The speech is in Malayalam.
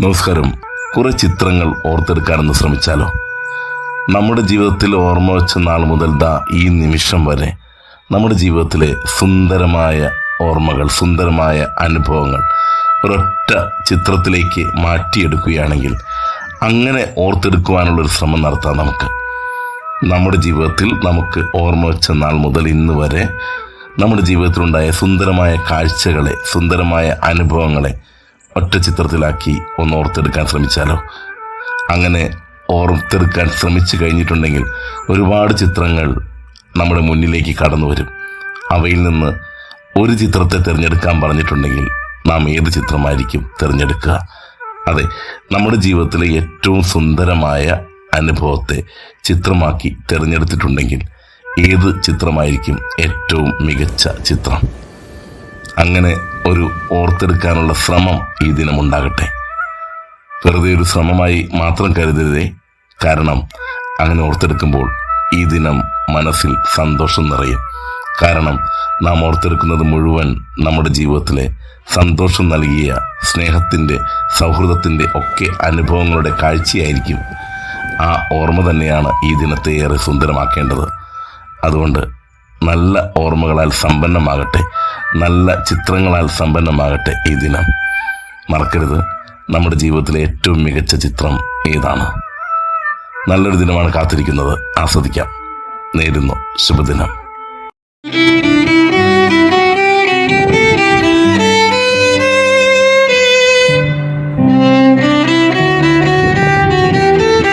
നമസ്കാരം. കുറെ ചിത്രങ്ങൾ ഓർത്തെടുക്കാനെന്ന് ശ്രമിച്ചാലോ? നമ്മുടെ ജീവിതത്തിൽ ഓർമ്മ വെച്ച നാൾ മുതൽ ദാ ഈ നിമിഷം വരെ നമ്മുടെ ജീവിതത്തിലെ സുന്ദരമായ ഓർമ്മകൾ സുന്ദരമായ അനുഭവങ്ങൾ ഒരൊറ്റ ചിത്രത്തിലേക്ക് മാറ്റിയെടുക്കുകയാണെങ്കിൽ അങ്ങനെ ഓർത്തെടുക്കുവാനുള്ളൊരു ശ്രമം നടത്താം നമുക്ക്. നമ്മുടെ ജീവിതത്തിൽ നമുക്ക് ഓർമ്മ വെച്ച നാൾ മുതൽ ഇന്ന് വരെ നമ്മുടെ ജീവിതത്തിലുണ്ടായ സുന്ദരമായ കാഴ്ചകളെ സുന്ദരമായ അനുഭവങ്ങളെ ഒറ്റ ചിത്രത്തിലാക്കി ഒന്ന് ഓർത്തെടുക്കാൻ ശ്രമിച്ചാലോ? അങ്ങനെ ഓർത്തെടുക്കാൻ ശ്രമിച്ചു കഴിഞ്ഞിട്ടുണ്ടെങ്കിൽ ഒരുപാട് ചിത്രങ്ങൾ നമ്മുടെ മുന്നിലേക്ക് കടന്നു വരും. അവയിൽ നിന്ന് ഒരു ചിത്രത്തെ തിരഞ്ഞെടുക്കാൻ പറഞ്ഞിട്ടുണ്ടെങ്കിൽ നാം ഏത് ചിത്രമായിരിക്കും തിരഞ്ഞെടുക്കുക? അതെ നമ്മുടെ ജീവിതത്തിലെ ഏറ്റവും സുന്ദരമായ അനുഭവത്തെ ചിത്രമാക്കി തിരഞ്ഞെടുത്തിട്ടുണ്ടെങ്കിൽ ഏത് ചിത്രമായിരിക്കും ഏറ്റവും മികച്ച ചിത്രം? അങ്ങനെ ഒരു ഓർത്തെടുക്കാനുള്ള ശ്രമം ഈ ദിനമുണ്ടാകട്ടെ വെറുതെ ഒരു ശ്രമമായി മാത്രം കരുതരുതേ. കാരണം അങ്ങനെ ഓർത്തെടുക്കുമ്പോൾ ഈ ദിനം മനസ്സിൽ സന്തോഷം നിറയും. കാരണം നാം ഓർത്തെടുക്കുന്നത് മുഴുവൻ നമ്മുടെ ജീവിതത്തിലെ സന്തോഷം നൽകിയ സ്നേഹത്തിന്റെ സൗഹൃദത്തിന്റെ ഒക്കെ അനുഭവങ്ങളുടെ കാഴ്ചയായിരിക്കും. ആ ഓർമ്മ തന്നെയാണ് ഈ ദിനത്തെ ഏറെ സുന്ദരമാക്കേണ്ടത്. അതുകൊണ്ട് നല്ല ഓർമ്മകളാൽ സമ്പന്നമാകട്ടെ. നല്ല ചിത്രങ്ങളാൽ സമ്പന്നമാകട്ടെ ഈ ദിനം. മറക്കരുത്. നമ്മുടെ ജീവിതത്തിലെ ഏറ്റവും മികച്ച ചിത്രം ഏതാണ്? നല്ലൊരു ദിനമാണ് കാത്തിരിക്കുന്നത്. ആസ്വദിക്കാം. നേരുന്നു. ശുഭദിനം.